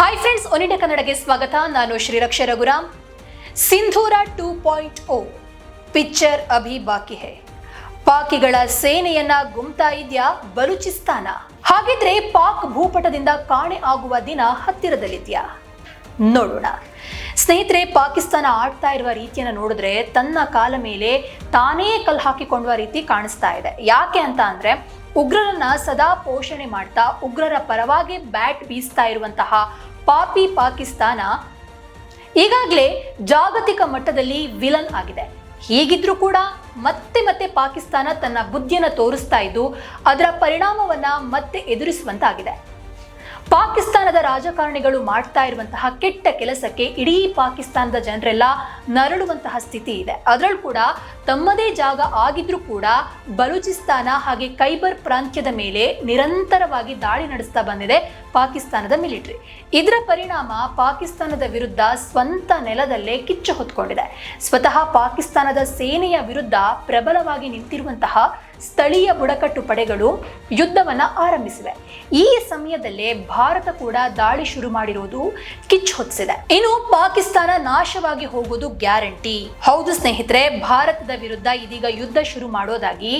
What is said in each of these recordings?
Hi friends ಒನಿಡ ಕನ್ನಡಗೆ ಸ್ವಾಗತ ನಾನು Shreeraksha Raghuram Sindhoora two point O picture Abhi ಬಾಕಿ ಹೇ ಪಾಕಿಗಳ ಸೇನೆಯನ್ನ ಗುಮ್ತಾ ಇದೆಯಾ ಬಲೂಚಿಸ್ತಾನ ಹಾಗಿದ್ರೆ ಪಾಕ್ ಭೂಪಟದಿಂದ ಕಾಣೆ ಆಗುವ ದಿನ ಹತ್ತಿರದಲ್ಲಿದ್ಯಾ ನೋಡೋಣ ಸ್ನೇಹಿತರೆ ಪಾಕಿಸ್ತಾನ ಆಡ್ತಾ ಇರುವ ರೀತಿಯನ್ನು ನೋಡಿದ್ರೆ ತನ್ನ ಕಾಲ ಮೇಲೆ ತಾನೇ ಕಲ್ಲು ಹಾಕಿಕೊಂಡುವ ರೀತಿ ಕಾಣಿಸ್ತಾ ಇದೆ ಯಾಕೆ ಅಂತ ಅಂದ್ರೆ ಉಗ್ರರನ್ನ ಸದಾ ಪೋಷಣೆ ಮಾಡ್ತಾ ಉಗ್ರರ ಪರವಾಗಿ ಬ್ಯಾಟ್ ಬೀಸ್ತಾ ಇರುವಂತಹ ಪಾಪಿ ಪಾಕಿಸ್ತಾನ ಈಗಾಗಲೇ ಜಾಗತಿಕ ಮಟ್ಟದಲ್ಲಿ ವಿಲನ್ ಆಗಿದೆ. ಹೀಗಿದ್ರೂ ಕೂಡ ಮತ್ತೆ ಮತ್ತೆ ಪಾಕಿಸ್ತಾನ ತನ್ನ ಬುದ್ಧಿಯನ್ನು ತೋರಿಸ್ತಾ ಇದ್ದು ಅದರ ಪರಿಣಾಮವನ್ನ ಮತ್ತೆ ಎದುರಿಸುವಂತಾಗಿದೆ. ಪಾಕಿಸ್ತಾನದ ರಾಜಕಾರಣಿಗಳು ಮಾಡ್ತಾ ಇರುವಂತಹ ಕೆಟ್ಟ ಕೆಲಸಕ್ಕೆ ಇಡೀ ಪಾಕಿಸ್ತಾನದ ಜನರೆಲ್ಲ ನರಳುವಂತಹ ಸ್ಥಿತಿ ಇದೆ. ಅದರಲ್ಲೂ ಕೂಡ ತಮ್ಮದೇ ಜಾಗ ಆಗಿದ್ರೂ ಕೂಡ ಬಲೂಚಿಸ್ತಾನ ಹಾಗೆ ಕೈಬರ್ ಪ್ರಾಂತ್ಯದ ಮೇಲೆ ನಿರಂತರವಾಗಿ ದಾಳಿ ನಡೆಸ್ತಾ ಬಂದಿದೆ ಪಾಕಿಸ್ತಾನದ ಮಿಲಿಟರಿ. ಇದರ ಪರಿಣಾಮ ಪಾಕಿಸ್ತಾನದ ವಿರುದ್ಧ ಸ್ವಂತ ನೆಲದಲ್ಲೇ ಕಿಚ್ಚು ಹೊತ್ಕೊಂಡಿದೆ. ಸ್ವತಃ ಪಾಕಿಸ್ತಾನದ ಸೇನೆಯ ವಿರುದ್ಧ ಪ್ರಬಲವಾಗಿ ನಿಂತಿರುವಂತಹ ಸ್ಥಳೀಯ ಬುಡಕಟ್ಟು ಪಡೆಗಳು ಯುದ್ಧವನ್ನ ಆರಂಭಿಸಿವೆ. ಈ ಸಮಯದಲ್ಲೇ ಭಾರತ ಕೂಡ ದಾಳಿ ಶುರು ಮಾಡಿರುವುದು ಕಿಚ್ಚು ಹೊತ್ತಿಸಿದೆ ಇನ್ನು ಪಾಕಿಸ್ತಾನ ನಾಶವಾಗಿ ಹೋಗುವುದು ಗ್ಯಾರಂಟಿ. ಹೌದು ಸ್ನೇಹಿತರೆ, ಭಾರತದ ವಿರುದ್ಧ ಇದೀಗ ಯುದ್ಧ ಶುರು ಮಾಡೋದಾಗಿ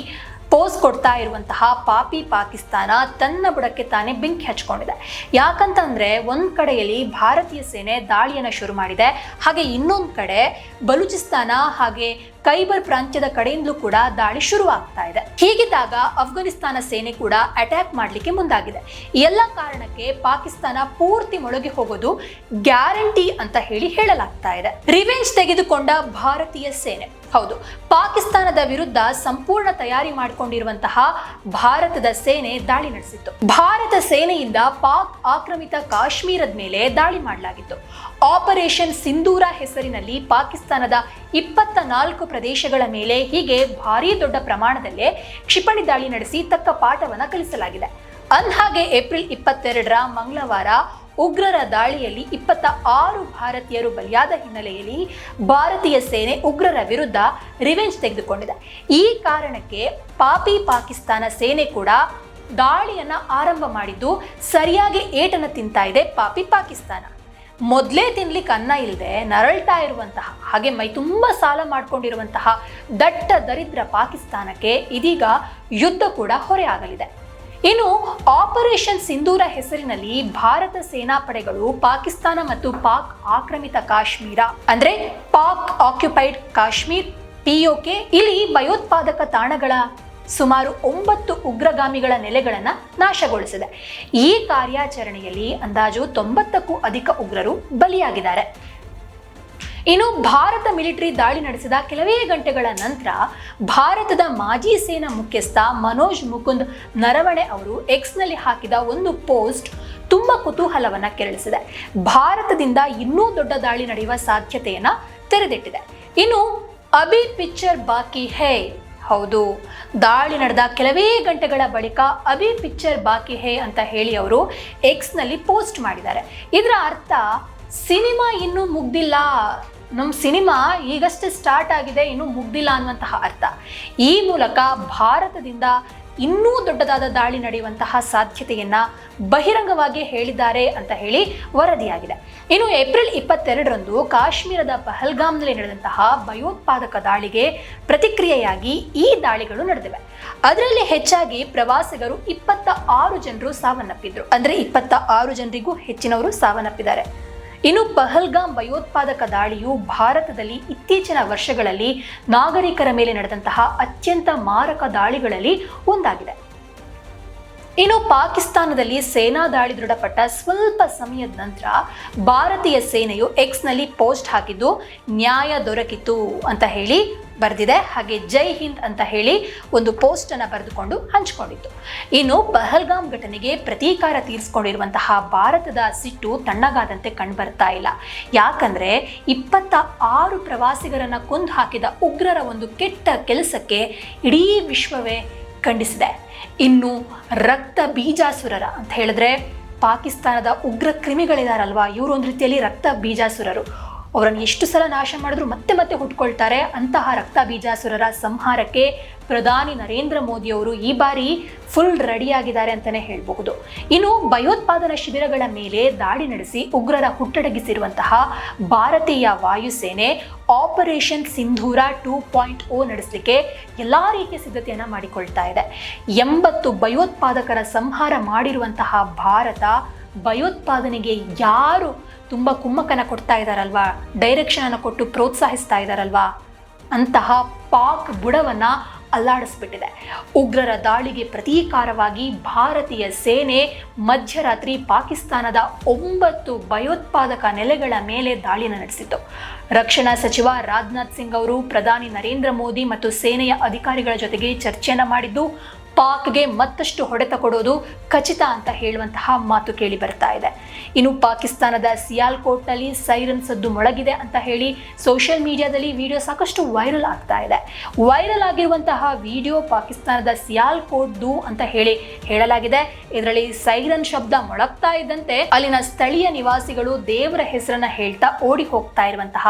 ಪೋಸ್ ಕೊಡ್ತಾ ಇರುವಂತಹ ಪಾಪಿ ಪಾಕಿಸ್ತಾನ ತನ್ನ ಬುಡಕ್ಕೆ ತಾನೇ ಬೆಂಕಿ ಹಚ್ಕೊಂಡಿದೆ. ಯಾಕಂತಂದ್ರೆ, ಒಂದ್ ಕಡೆಯಲ್ಲಿ ಭಾರತೀಯ ಸೇನೆ ದಾಳಿಯನ್ನ ಶುರು ಮಾಡಿದೆ, ಹಾಗೆ ಇನ್ನೊಂದು ಕಡೆ ಬಲೂಚಿಸ್ತಾನ ಹಾಗೆ ಕೈಬರ್ ಪ್ರಾಂತ್ಯದ ಕಡೆಯಿಂದಲೂ ಕೂಡ ದಾಳಿ ಶುರುವಾಗ್ತಾ ಇದೆ. ಹೀಗಿದ್ದಾಗ ಅಫ್ಘಾನಿಸ್ತಾನ ಸೇನೆ ಕೂಡ ಅಟ್ಯಾಕ್ ಮಾಡಲಿಕ್ಕೆ ಮುಂದಾಗಿದೆ. ಎಲ್ಲ ಕಾರಣಕ್ಕೆ ಪಾಕಿಸ್ತಾನ ಪೂರ್ತಿ ಮೊಳಗಿ ಹೋಗೋದು ಗ್ಯಾರಂಟಿ ಅಂತ ಹೇಳಿ ಹೇಳಲಾಗ್ತಾ ಇದೆ. ರಿವೆಂಜ್ ತೆಗೆದುಕೊಂಡ ಭಾರತೀಯ ಸೇನೆ. ಹೌದು, ಪಾಕಿಸ್ತಾನದ ವಿರುದ್ಧ ಸಂಪೂರ್ಣ ತಯಾರಿ ಮಾಡಿಕೊಂಡಿರುವಂತಹ ಭಾರತದ ಸೇನೆ ದಾಳಿ ನಡೆಸಿತ್ತು. ಭಾರತ ಸೇನೆಯಿಂದ ಪಾಕ್ ಆಕ್ರಮಿತ ಕಾಶ್ಮೀರದ ಮೇಲೆ ದಾಳಿ ಮಾಡಲಾಗಿತ್ತು. ಆಪರೇಷನ್ ಸಿಂಧೂರ ಹೆಸರಿನಲ್ಲಿ ಪಾಕಿಸ್ತಾನದ ಇಪ್ಪತ್ತ ನಾಲ್ಕು ಪ್ರದೇಶಗಳ ಮೇಲೆ ಹೀಗೆ ಭಾರೀ ದೊಡ್ಡ ಪ್ರಮಾಣದಲ್ಲೇ ಕ್ಷಿಪಣಿ ದಾಳಿ ನಡೆಸಿ ತಕ್ಕ ಪಾಠವನ್ನು ಕಲಿಸಲಾಗಿದೆ. ಅಂದ್ಹಾಗೆ ಏಪ್ರಿಲ್ ಇಪ್ಪತ್ತೆರಡರ ಮಂಗಳವಾರ ಉಗ್ರರ ದಾಳಿಯಲ್ಲಿ ಇಪ್ಪತ್ತ ಆರು ಭಾರತೀಯರು ಬಲಿಯಾದ ಹಿನ್ನೆಲೆಯಲ್ಲಿ ಭಾರತೀಯ ಸೇನೆ ಉಗ್ರರ ವಿರುದ್ಧ ರಿವೆಂಜ್ ತೆಗೆದುಕೊಂಡಿದೆ. ಈ ಕಾರಣಕ್ಕೆ ಪಾಪಿ ಪಾಕಿಸ್ತಾನ ಸೇನೆ ಕೂಡ ದಾಳಿಯನ್ನು ಆರಂಭ ಮಾಡಿದ್ದು ಸರಿಯಾಗಿ ಏಟನ್ನು ತಿಂತಾ ಇದೆ ಪಾಪಿ ಪಾಕಿಸ್ತಾನ. ಮೊದಲೇ ತಿನ್ಲಿಕ್ಕೆ ಅನ್ನ ಇಲ್ಲದೆ ನರಳ್ತಾ ಇರುವಂತಹ, ಹಾಗೆ ಮೈ ತುಂಬ ಸಾಲ ಮಾಡಿಕೊಂಡಿರುವಂತಹ ದಟ್ಟ ದರಿದ್ರ ಪಾಕಿಸ್ತಾನಕ್ಕೆ ಇದೀಗ ಯುದ್ಧ ಕೂಡ ಹೊರೆಯಾಗಲಿದೆ ಇನ್ನು ಆಪರೇಷನ್ ಸಿಂಧೂರ ಹೆಸರಿನಲ್ಲಿ ಭಾರತ ಸೇನಾಪಡೆಗಳು ಪಾಕಿಸ್ತಾನ ಮತ್ತು ಪಾಕ್ ಆಕ್ರಮಿತ ಕಾಶ್ಮೀರ, ಅಂದ್ರೆ ಪಾಕ್ ಆಕ್ಯುಪೈಡ್ ಕಾಶ್ಮೀರ್ ಪಿಒಕೆ ಇಲ್ಲಿ ಭಯೋತ್ಪಾದಕ ತಾಣಗಳ ಸುಮಾರು ಒಂಬತ್ತು ಉಗ್ರಗಾಮಿಗಳ ನೆಲೆಗಳನ್ನು ನಾಶಗೊಳಿಸಿದೆ. ಈ ಕಾರ್ಯಾಚರಣೆಯಲ್ಲಿ ಅಂದಾಜು ತೊಂಬತ್ತಕ್ಕೂ ಅಧಿಕ ಉಗ್ರರು ಬಲಿಯಾಗಿದ್ದಾರೆ. ಇನ್ನು ಭಾರತ ಮಿಲಿಟರಿ ದಾಳಿ ನಡೆಸಿದ ಕೆಲವೇ ಗಂಟೆಗಳ ನಂತರ ಭಾರತದ ಮಾಜಿ ಸೇನಾ ಮುಖ್ಯಸ್ಥ ಮನೋಜ್ ಮುಕುಂದ್ ನರವಣೆ ಅವರು ಎಕ್ಸ್ನಲ್ಲಿ ಹಾಕಿದ ಒಂದು ಪೋಸ್ಟ್ ತುಂಬ ಕುತೂಹಲವನ್ನ ಕೆರಳಿಸಿದೆ. ಭಾರತದಿಂದ ಇನ್ನೂ ದೊಡ್ಡ ದಾಳಿ ನಡೆಯುವ ಸಾಧ್ಯತೆಯನ್ನ ತೆರೆದಿಟ್ಟಿದೆ. ಇನ್ನು ಅಭಿ ಪಿಕ್ಚರ್ ಬಾಕಿ ಹೇ? ಹೌದು. ದಾಳಿ ನಡೆದ ಕೆಲವೇ ಗಂಟೆಗಳ ಬಳಿಕ ಅಭಿ ಪಿಕ್ಚರ್ ಬಾಕಿ ಹೇ ಅಂತ ಹೇಳಿ ಅವರು ಎಕ್ಸ್ನಲ್ಲಿ ಪೋಸ್ಟ್ ಮಾಡಿದ್ದಾರೆ. ಇದರ ಅರ್ಥ, ಸಿನಿಮಾ ಇನ್ನೂ ಮುಗ್ದಿಲ್ಲ. ನಮ್ಮ ಸಿನಿಮಾ ಈಗಷ್ಟೇ ಸ್ಟಾರ್ಟ್ ಆಗಿದೆ, ಇನ್ನೂ ಮುಗ್ದಿಲ್ಲ ಅನ್ನುವಂತಹ ಅರ್ಥ. ಈ ಮೂಲಕ ಭಾರತದಿಂದ ಇನ್ನೂ ದೊಡ್ಡದಾದ ದಾಳಿ ನಡೆಯುವಂತಹ ಸಾಧ್ಯತೆಯನ್ನ ಬಹಿರಂಗವಾಗಿ ಹೇಳಿದ್ದಾರೆ ಅಂತ ಹೇಳಿ ವರದಿಯಾಗಿದೆ. ಇನ್ನು ಏಪ್ರಿಲ್ ಇಪ್ಪತ್ತೆರಡರಂದು ಕಾಶ್ಮೀರದ ಪಹಲ್ಗಾಮ್ನಲ್ಲಿ ನಡೆದಂತಹ ಭಯೋತ್ಪಾದಕ ದಾಳಿಗೆ ಪ್ರತಿಕ್ರಿಯೆಯಾಗಿ ಈ ದಾಳಿಗಳು ನಡೆದಿವೆ. ಅದರಲ್ಲಿ ಹೆಚ್ಚಾಗಿ ಪ್ರವಾಸಿಗರು ಇಪ್ಪತ್ತ ಆರು ಜನರು ಸಾವನ್ನಪ್ಪಿದ್ರು. ಅಂದ್ರೆ ಇಪ್ಪತ್ತ ಆರು ಜನರಿಗೂ ಹೆಚ್ಚಿನವರು ಸಾವನ್ನಪ್ಪಿದ್ದಾರೆ. ಇನ್ನು ಪಹಲ್ಗಾಮ್ ಭಯೋತ್ಪಾದಕ ದಾಳಿಯು ಭಾರತದಲ್ಲಿ ಇತ್ತೀಚಿನ ವರ್ಷಗಳಲ್ಲಿ ನಾಗರಿಕರ ಮೇಲೆ ನಡೆದಂತಹ ಅತ್ಯಂತ ಮಾರಕ ದಾಳಿಗಳಲ್ಲಿ ಒಂದಾಗಿದೆ. ಇನ್ನು ಪಾಕಿಸ್ತಾನದಲ್ಲಿ ಸೇನಾ ದಾಳಿ ದೃಢಪಟ್ಟ ಸ್ವಲ್ಪ ಸಮಯದ ನಂತರ ಭಾರತೀಯ ಸೇನೆಯು ಎಕ್ಸ್ನಲ್ಲಿ ಪೋಸ್ಟ್ ಹಾಕಿದ್ದು ನ್ಯಾಯ ದೊರಕಿತು ಅಂತ ಹೇಳಿ ಬರೆದಿದೆ. ಹಾಗೆ ಜೈ ಹಿಂದ್ ಅಂತ ಹೇಳಿ ಒಂದು ಪೋಸ್ಟ್ ಅನ್ನ ಬರೆದುಕೊಂಡು ಹಂಚಿಕೊಂಡಿತ್ತು. ಇನ್ನು ಪಹಲ್ಗಾಮ್ ಘಟನೆಗೆ ಪ್ರತೀಕಾರ ತೀರಿಸಿಕೊಂಡಿರುವಂತಹ ಭಾರತದ ಸಿಟ್ಟು ತಣ್ಣಗಾದಂತೆ ಕಂಡುಬರ್ತಾ ಇಲ್ಲ. ಯಾಕಂದ್ರೆ ಇಪ್ಪತ್ತ ಆರು ಪ್ರವಾಸಿಗರನ್ನ ಕೊಂದು ಹಾಕಿದ ಉಗ್ರರ ಒಂದು ಕೆಟ್ಟ ಕೆಲಸಕ್ಕೆ ಇಡೀ ವಿಶ್ವವೇ ಖಂಡಿಸಿದೆ. ಇನ್ನು ರಕ್ತ ಬೀಜಾಸುರರ ಅಂತ ಹೇಳಿದ್ರೆ ಪಾಕಿಸ್ತಾನದ ಉಗ್ರ ಕ್ರಿಮಿಗಳಿದಾರಲ್ವಾ? ಇವರು ಒಂದು ರೀತಿಯಲ್ಲಿ ರಕ್ತ ಬೀಜಾಸುರರು. ಅವರನ್ನು ಎಷ್ಟು ಸಲ ನಾಶ ಮಾಡಿದ್ರು ಮತ್ತೆ ಮತ್ತೆ ಹುಟ್ಕೊಳ್ತಾರೆ. ಅಂತಹ ರಕ್ತ ಬೀಜಾಸುರರ ಸಂಹಾರಕ್ಕೆ ಪ್ರಧಾನಿ ನರೇಂದ್ರ ಮೋದಿ ಅವರು ಈ ಬಾರಿ ಫುಲ್ ರೆಡಿಯಾಗಿದ್ದಾರೆ ಅಂತಲೇ ಹೇಳಬಹುದು. ಇನ್ನು ಭಯೋತ್ಪಾದನಾ ಶಿಬಿರಗಳ ಮೇಲೆ ದಾಳಿ ನಡೆಸಿ ಉಗ್ರರ ಹುಟ್ಟಡಗಿಸಿರುವಂತಹ ಭಾರತೀಯ ವಾಯುಸೇನೆ operation Sindoor two point O ನಡೆಸಲಿಕ್ಕೆ ಎಲ್ಲ ರೀತಿಯ ಸಿದ್ಧತೆಯನ್ನು ಮಾಡಿಕೊಳ್ತಾ ಇದೆ. ಎಂಬತ್ತು ಭಯೋತ್ಪಾದಕರ ಸಂಹಾರ ಮಾಡಿರುವಂತಹ ಭಾರತ ಭಯೋತ್ಪಾದನೆಗೆ ಯಾರು ತುಂಬ ಕುಮ್ಮಕ್ಕನ ಕೊಡ್ತಾ ಇದ್ದಾರಲ್ವಾ ಡೈರೆಕ್ಷನ್ ಅನ್ನು ಕೊಟ್ಟು ಪ್ರೋತ್ಸಾಹಿಸ್ತಾ ಇದ್ದಾರಲ್ವಾ ಅಂತಹ ಪಾಕ್ ಬುಡವನ್ನು ಅಲ್ಲಾಡಿಸ್ಬಿಟ್ಟಿದೆ. ಉಗ್ರರ ದಾಳಿಗೆ ಪ್ರತೀಕಾರವಾಗಿ ಭಾರತೀಯ ಸೇನೆ ಮಧ್ಯರಾತ್ರಿ ಪಾಕಿಸ್ತಾನದ ಒಂಬತ್ತು ಭಯೋತ್ಪಾದಕ ನೆಲೆಗಳ ಮೇಲೆ ದಾಳಿನ ನಡೆಸಿತು ರಕ್ಷಣಾ ಸಚಿವ ರಾಜನಾಥ್ ಸಿಂಗ್ ಅವರು ಪ್ರಧಾನಿ ನರೇಂದ್ರ ಮೋದಿ ಮತ್ತು ಸೇನೆಯ ಅಧಿಕಾರಿಗಳ ಜೊತೆಗೆ ಚರ್ಚೆಯನ್ನು ಮಾಡಿದ್ದು ಪಾಕ್ಗೆ ಮತ್ತಷ್ಟು ಹೊಡೆತ ಕೊಡೋದು ಖಚಿತ ಅಂತ ಹೇಳುವಂತಹ ಮಾತು ಕೇಳಿ ಬರ್ತಾ ಇದೆ. ಇನ್ನು ಪಾಕಿಸ್ತಾನದ ಸಿಯಾಲ್ಕೋಟ್ನಲ್ಲಿ ಸೈರನ್ ಸದ್ದು ಮೊಳಗಿದೆ ಅಂತ ಹೇಳಿ ಸೋಷಿಯಲ್ ಮೀಡಿಯಾದಲ್ಲಿ ವಿಡಿಯೋ ಸಾಕಷ್ಟು ವೈರಲ್ ಆಗ್ತಾ ಇದೆ. ವೈರಲ್ ಆಗಿರುವಂತಹ ವಿಡಿಯೋ ಪಾಕಿಸ್ತಾನದ ಸಿಯಾಲ್ಕೋಟ್ದು ಅಂತ ಹೇಳಿ ಹೇಳಲಾಗಿದೆ. ಇದರಲ್ಲಿ ಸೈರನ್ ಶಬ್ದ ಮೊಳಗ್ತಾ ಇದ್ದಂತೆ ಅಲ್ಲಿನ ಸ್ಥಳೀಯ ನಿವಾಸಿಗಳು ದೇವರ ಹೆಸರನ್ನ ಹೇಳ್ತಾ ಓಡಿ ಹೋಗ್ತಾ ಇರುವಂತಹ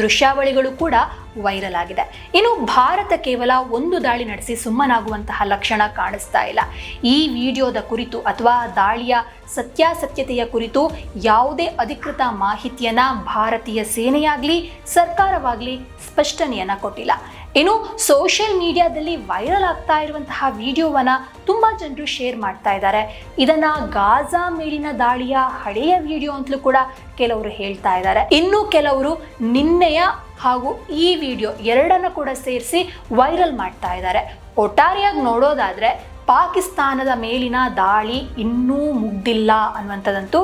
ದೃಶ್ಯಾವಳಿಗಳು ಕೂಡ ವೈರಲ್ ಆಗಿದೆ. ಇನ್ನು ಭಾರತ ಕೇವಲ ಒಂದು ದಾಳಿ ನಡೆಸಿ ಸುಮ್ಮನಾಗುವಂತಹ ಲಕ್ಷಣ ಕಾಣಿಸ್ತಾ ಇಲ್ಲ. ಈ ವಿಡಿಯೋದ ಕುರಿತು ಅಥವಾ ದಾಳಿಯ ಸತ್ಯಾಸತ್ಯತೆಯ ಕುರಿತು ಯಾವುದೇ ಅಧಿಕೃತ ಮಾಹಿತಿಯನ್ನ ಭಾರತೀಯ ಸೇನೆಯಾಗ್ಲಿ ಸರ್ಕಾರವಾಗಲಿ ಸ್ಪಷ್ಟನೆಯನ್ನು ಕೊಟ್ಟಿಲ್ಲ. ಇನ್ನು ಸೋಷಿಯಲ್ ಮೀಡಿಯಾದಲ್ಲಿ ವೈರಲ್ ಆಗ್ತಾ ಇರುವಂತಹ ವಿಡಿಯೋವನ್ನ ತುಂಬಾ ಜನರು ಶೇರ್ ಮಾಡ್ತಾ ಇದ್ದಾರೆ. ಇದನ್ನ ಗಾಜಾ ಮೇಲಿನ ದಾಳಿಯ ಹಳೆಯ ವಿಡಿಯೋ ಅಂತಲೂ ಕೂಡ ಕೆಲವರು ಹೇಳ್ತಾ ಇದ್ದಾರೆ. ಇನ್ನು ಕೆಲವರು ನಿನ್ನೆಯ ಹಾಗೂ ಈ ವಿಡಿಯೋ ಎರಡನ್ನ ಕೂಡ ಸೇರಿಸಿ ವೈರಲ್ ಮಾಡ್ತಾ ಇದ್ದಾರೆ. ಒಟ್ಟಾರೆಯಾಗಿ ನೋಡೋದಾದ್ರೆ ಪಾಕಿಸ್ತಾನದ ಮೇಲಿನ ದಾಳಿ ಇನ್ನೂ ಮುಗ್ದಿಲ್ಲ ಅನ್ನುವಂಥದ್ದಂತೂ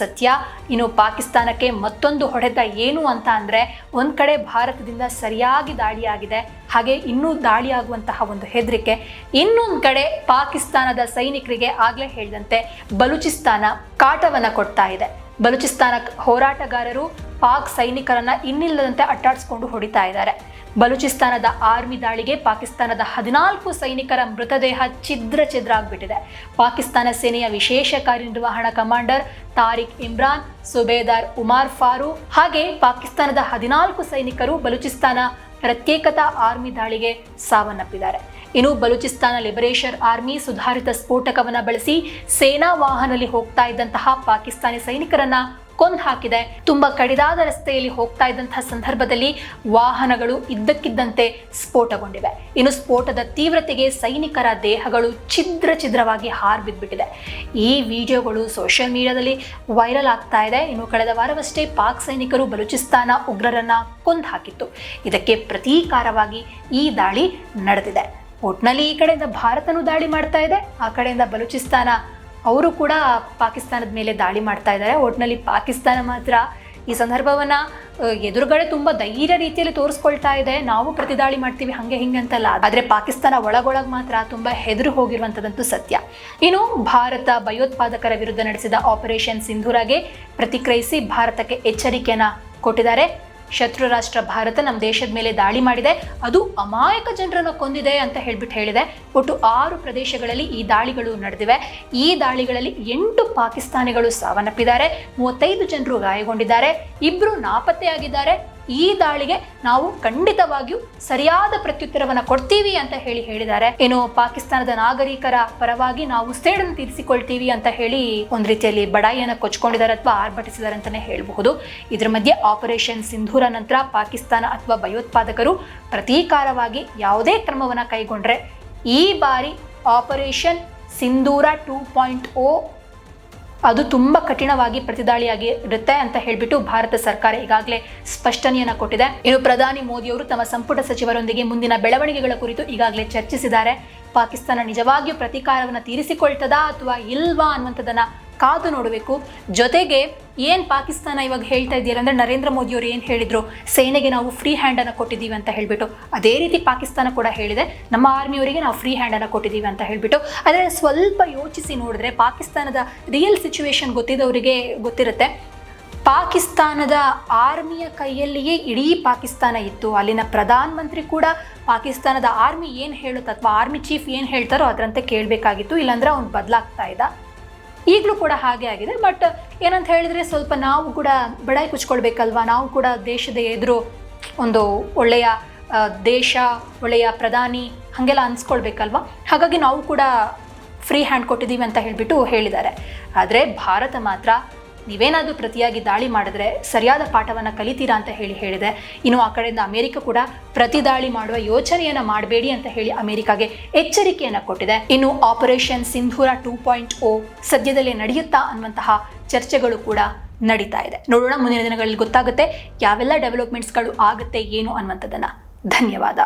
ಸತ್ಯ. ಇನ್ನು ಪಾಕಿಸ್ತಾನಕ್ಕೆ ಮತ್ತೊಂದು ಹೊಡೆತ ಏನು ಅಂತ ಅಂದರೆ, ಒಂದು ಕಡೆ ಭಾರತದಿಂದ ಸರಿಯಾಗಿ ದಾಳಿಯಾಗಿದೆ, ಹಾಗೆ ಇನ್ನೂ ದಾಳಿಯಾಗುವಂತಹ ಒಂದು ಹೆದರಿಕೆ. ಇನ್ನೊಂದು ಕಡೆ ಪಾಕಿಸ್ತಾನದ ಸೈನಿಕರಿಗೆ ಆಗಲೇ ಹೇಳಿದಂತೆ, ಬಲೂಚಿಸ್ತಾನ ಕಾಟವನ್ನು ಕೊಡ್ತಾ ಇದೆ. ಬಲೂಚಿಸ್ತಾನ ಹೋರಾಟಗಾರರು ಪಾಕ್ ಸೈನಿಕರನ್ನ ಇನ್ನಿಲ್ಲದಂತೆ ಅಟ್ಟಾಡಿಸ್ಕೊಂಡು ಹೊಡಿತಾ ಇದ್ದಾರೆ. ಬಲೂಚಿಸ್ತಾನದ ಆರ್ಮಿ ದಾಳಿಗೆ ಪಾಕಿಸ್ತಾನದ ಹದಿನಾಲ್ಕು ಸೈನಿಕರ ಮೃತದೇಹ ಛಿದ್ರ ಛಿದ್ರ ಆಗ್ಬಿಟ್ಟಿದೆ. ಪಾಕಿಸ್ತಾನ ಸೇನೆಯ ವಿಶೇಷ ಕಾರ್ಯನಿರ್ವಹಣಾ ಕಮಾಂಡರ್ ತಾರಿಕ್ ಇಮ್ರಾನ್, ಸುಬೇದಾರ್ ಉಮಾರ್ ಫಾರೂ ಹಾಗೆ ಪಾಕಿಸ್ತಾನದ ಹದಿನಾಲ್ಕು ಸೈನಿಕರು ಬಲೂಚಿಸ್ತಾನ ಪ್ರತ್ಯೇಕತಾ ಆರ್ಮಿ ದಾಳಿಗೆ ಸಾವನ್ನಪ್ಪಿದ್ದಾರೆ. ಇನ್ನು ಬಲೂಚಿಸ್ತಾನ ಲಿಬರೇಷನ್ ಆರ್ಮಿ ಸುಧಾರಿತ ಸ್ಫೋಟಕವನ್ನು ಬಳಸಿ ಸೇನಾ ವಾಹನದಲ್ಲಿ ಹೋಗ್ತಾ ಇದ್ದಂತಹ ಪಾಕಿಸ್ತಾನಿ ಸೈನಿಕರನ್ನ ಕೊಂದು ಹಾಕಿದೆ. ತುಂಬಾ ಕಡಿದಾದ ರಸ್ತೆಯಲ್ಲಿ ಹೋಗ್ತಾ ಇದ್ದಂತಹ ಸಂದರ್ಭದಲ್ಲಿ ವಾಹನಗಳು ಇದ್ದಕ್ಕಿದ್ದಂತೆ ಸ್ಫೋಟಗೊಂಡಿವೆ. ಇನ್ನು ಸ್ಫೋಟದ ತೀವ್ರತೆಗೆ ಸೈನಿಕರ ದೇಹಗಳು ಛಿದ್ರ ಛಿದ್ರವಾಗಿ ಹಾರ್ಬಿದ್ಬಿಟ್ಟಿದೆ ಈ ವಿಡಿಯೋಗಳು ಸೋಷಿಯಲ್ ಮೀಡಿಯಾದಲ್ಲಿ ವೈರಲ್ ಆಗ್ತಾ ಇದೆ. ಇನ್ನು ಕಳೆದ ವಾರವಷ್ಟೇ ಪಾಕ್ ಸೈನಿಕರು ಬಲೂಚಿಸ್ತಾನ ಉಗ್ರರನ್ನ ಕೊಂದು ಹಾಕಿತ್ತು. ಇದಕ್ಕೆ ಪ್ರತೀಕಾರವಾಗಿ ಈ ದಾಳಿ ನಡೆದಿದೆ. ಒಟ್ನಲ್ಲಿ ಈ ಕಡೆಯಿಂದ ಭಾರತನೂ ದಾಳಿ ಮಾಡ್ತಾ ಇದೆ. ಆ ಕಡೆಯಿಂದ ಬಲೂಚಿಸ್ತಾನ ಅವರು ಕೂಡ ಪಾಕಿಸ್ತಾನದ ಮೇಲೆ ದಾಳಿ ಮಾಡ್ತಾ ಇದ್ದಾರೆ. ಒಟ್ನಲ್ಲಿ ಪಾಕಿಸ್ತಾನ ಮಾತ್ರ ಈ ಸಂದರ್ಭವನ್ನ ಎದುರುಗಡೆ ತುಂಬಾ ಧೈರ್ಯ ರೀತಿಯಲ್ಲಿ ತೋರಿಸ್ಕೊಳ್ತಾ ಇದೆ. ನಾವು ಪ್ರತಿದಾಳಿ ಮಾಡ್ತೀವಿ, ಹಂಗೆ ಹಿಂಗೆ ಅಂತಲ್ಲ. ಆದರೆ ಪಾಕಿಸ್ತಾನ ಒಳಗೊಳಗೆ ಮಾತ್ರ ತುಂಬಾ ಹೆದರು ಹೋಗಿರುವಂಥದ್ದಂತೂ ಸತ್ಯ. ಇನ್ನು ಭಾರತ ಭಯೋತ್ಪಾದಕರ ವಿರುದ್ಧ ನಡೆಸಿದ ಆಪರೇಷನ್ ಸಿಂಧೂರಾಗೆ ಪ್ರತಿಕ್ರಿಯಿಸಿ ಭಾರತಕ್ಕೆ ಎಚ್ಚರಿಕೆಯನ್ನು ಕೊಟ್ಟಿದ್ದಾರೆ. ಶತ್ರು ರಾಷ್ಟ್ರ ಭಾರತ ನಮ್ಮ ದೇಶದ ಮೇಲೆ ದಾಳಿ ಮಾಡಿದೆ. ಅದು ಅಮಾಯಕ ಜನರನ್ನು ಕೊಂದಿದೆ ಅಂತ ಹೇಳ್ಬಿಟ್ಟು ಹೇಳಿದೆ. ಒಟ್ಟು ಆರು ಪ್ರದೇಶಗಳಲ್ಲಿ ಈ ದಾಳಿಗಳು ನಡೆದಿವೆ. ಈ ದಾಳಿಗಳಲ್ಲಿ ಎಂಟು ಪಾಕಿಸ್ತಾನಿಗಳು ಸಾವನ್ನಪ್ಪಿದ್ದಾರೆ. ಮೂವತ್ತೈದು ಜನರು ಗಾಯಗೊಂಡಿದ್ದಾರೆ. ಇಬ್ಬರು ನಾಪತ್ತೆಯಾಗಿದ್ದಾರೆ. ಈ ದಾಳಿಗೆ ನಾವು ಖಂಡಿತವಾಗಿಯೂ ಸರಿಯಾದ ಪ್ರತ್ಯುತ್ತರವನ್ನು ಕೊಡ್ತೀವಿ ಅಂತ ಹೇಳಿ ಹೇಳಿದ್ದಾರೆ. ಏನು ಪಾಕಿಸ್ತಾನದ ನಾಗರಿಕರ ಪರವಾಗಿ ನಾವು ಸೇಡನ್ನು ತೀರಿಸಿಕೊಳ್ತೀವಿ ಅಂತ ಹೇಳಿ ಒಂದ್ ರೀತಿಯಲ್ಲಿ ಬಡಾಯಿಯನ್ನು ಕೊಚ್ಕೊಂಡಿದ್ದಾರೆ ಅಥವಾ ಆರ್ಭಟಿಸಿದ್ದಾರೆ ಅಂತಾನೆ ಹೇಳಬಹುದು. ಇದರ ಮಧ್ಯೆ ಆಪರೇಷನ್ ಸಿಂಧೂರ ನಂತರ ಪಾಕಿಸ್ತಾನ ಅಥವಾ ಭಯೋತ್ಪಾದಕರು ಪ್ರತೀಕಾರವಾಗಿ ಯಾವುದೇ ಕ್ರಮವನ್ನ ಕೈಗೊಂಡ್ರೆ ಈ ಬಾರಿ operation Sindoor two point O ಅದು ತುಂಬ ಕಠಿಣವಾಗಿ ಪ್ರತಿದಾಳಿಯಾಗಿ ಇರುತ್ತೆ ಅಂತ ಹೇಳ್ಬಿಟ್ಟು ಭಾರತ ಸರ್ಕಾರ ಈಗಾಗಲೇ ಸ್ಪಷ್ಟನೆಯನ್ನ ಕೊಟ್ಟಿದೆ. ಇನ್ನು ಪ್ರಧಾನಿ ಮೋದಿಯವರು ತಮ್ಮ ಸಂಪುಟ ಸಚಿವರೊಂದಿಗೆ ಮುಂದಿನ ಬೆಳವಣಿಗೆಗಳ ಕುರಿತು ಈಗಾಗಲೇ ಚರ್ಚಿಸಿದ್ದಾರೆ. ಪಾಕಿಸ್ತಾನ ನಿಜವಾಗಿಯೂ ಪ್ರತೀಕಾರವನ್ನು ತೀರಿಸಿಕೊಳ್ತದಾ ಅಥವಾ ಇಲ್ವಾ ಅನ್ನುವಂಥದ್ದನ್ನ ಕಾದು ನೋಡಬೇಕು. ಜೊತೆಗೆ ಏನ್ ಪಾಕಿಸ್ತಾನ ಇವಾಗ ಹೇಳ್ತಾ ಇದೆಯಲ್ಲ ಅಂದ್ರೆ ನರೇಂದ್ರ ಮೋದಿ ಅವರು ಏನು ಹೇಳಿದ್ರು? ಸೇನೆಗೆ ನಾವು ಫ್ರೀ ಹ್ಯಾಂಡನ್ನು ಕೊಟ್ಟಿದ್ದೀವಿ ಅಂತ ಹೇಳಿಬಿಟ್ಟು. ಅದೇ ರೀತಿ ಪಾಕಿಸ್ತಾನ ಕೂಡ ಹೇಳಿದೆ. ನಮ್ಮ ಆರ್ಮಿಯವರಿಗೆ ನಾವು ಫ್ರೀ ಹ್ಯಾಂಡನ್ನು ಕೊಟ್ಟಿದ್ದೀವಿ ಅಂತ ಹೇಳಿಬಿಟ್ಟು. ಆದರೆ ಸ್ವಲ್ಪ ಯೋಚಿಸಿ ನೋಡಿದ್ರೆ ಪಾಕಿಸ್ತಾನದ ರಿಯಲ್ ಸಿಚುವೇಶನ್ ಗೊತ್ತಿದ್ದವರಿಗೆ ಗೊತ್ತಿರುತ್ತೆ. ಪಾಕಿಸ್ತಾನದ ಆರ್ಮಿಯ ಕೈಯಲ್ಲಿಯೇ ಇಡೀ ಪಾಕಿಸ್ತಾನ ಇತ್ತು. ಅಲ್ಲಿನ ಪ್ರಧಾನ ಮಂತ್ರಿ ಕೂಡ ಪಾಕಿಸ್ತಾನದ ಆರ್ಮಿ ಏನು ಹೇಳುತ್ತ ಅಥವಾ ಆರ್ಮಿ ಚೀಫ್ ಏನು ಹೇಳ್ತಾರೋ ಅದರಂತೆ ಕೇಳಬೇಕಾಗಿತ್ತು. ಇಲ್ಲಾಂದ್ರೆ ಅವ್ನು ಬದಲಾಗ್ತಾ ಇದ್ದ. ಈಗಲೂ ಕೂಡ ಹಾಗೆ ಆಗಿದೆ. ಬಟ್ ಏನಂತ ಹೇಳಿದ್ರೆ ಸ್ವಲ್ಪ ನಾವು ಕೂಡ ಬಡಾಯಿ ಕುಚ್ಕೊಳ್ಬೇಕಲ್ವಾ? ನಾವು ಕೂಡ ದೇಶದ ಎದುರು ಒಂದು ಒಳ್ಳೆಯ ದೇಶ, ಒಳ್ಳೆಯ ಪ್ರಧಾನಿ ಹಾಗೆಲ್ಲ ಅನ್ಸ್ಕೊಳ್ಬೇಕಲ್ವಾ? ಹಾಗಾಗಿ ನಾವು ಕೂಡ ಫ್ರೀ ಹ್ಯಾಂಡ್ ಕೊಟ್ಟಿದ್ದೀವಿ ಅಂತ ಹೇಳಿಬಿಟ್ಟು ಹೇಳಿದ್ದಾರೆ. ಆದರೆ ಭಾರತ ಮಾತ್ರ ನೀವೇನಾದರೂ ಪ್ರತಿಯಾಗಿ ದಾಳಿ ಮಾಡಿದ್ರೆ ಸರಿಯಾದ ಪಾಠವನ್ನು ಕಲಿತೀರಾ ಅಂತ ಹೇಳಿ ಹೇಳಿದೆ. ಇನ್ನು ಆ ಕಡೆಯಿಂದ ಅಮೆರಿಕ ಕೂಡ ಪ್ರತಿ ದಾಳಿ ಮಾಡುವ ಯೋಚನೆಯನ್ನು ಮಾಡಬೇಡಿ ಅಂತ ಹೇಳಿ ಅಮೆರಿಕಾಗೆ ಎಚ್ಚರಿಕೆಯನ್ನು ಕೊಟ್ಟಿದೆ. ಇನ್ನು operation Sindoor two point O ಸದ್ಯದಲ್ಲೇ ನಡೆಯುತ್ತಾ ಅನ್ನುವಂತಹ ಚರ್ಚೆಗಳು ಕೂಡ ನಡೀತಾ ಇದೆ. ನೋಡೋಣ ಮುಂದಿನ ದಿನಗಳಲ್ಲಿ ಗೊತ್ತಾಗುತ್ತೆ ಯಾವೆಲ್ಲ ಡೆವಲಪ್ಮೆಂಟ್ಸ್ಗಳು ಆಗುತ್ತೆ, ಏನು ಅನ್ನುವಂಥದ್ದನ್ನು. ಧನ್ಯವಾದ.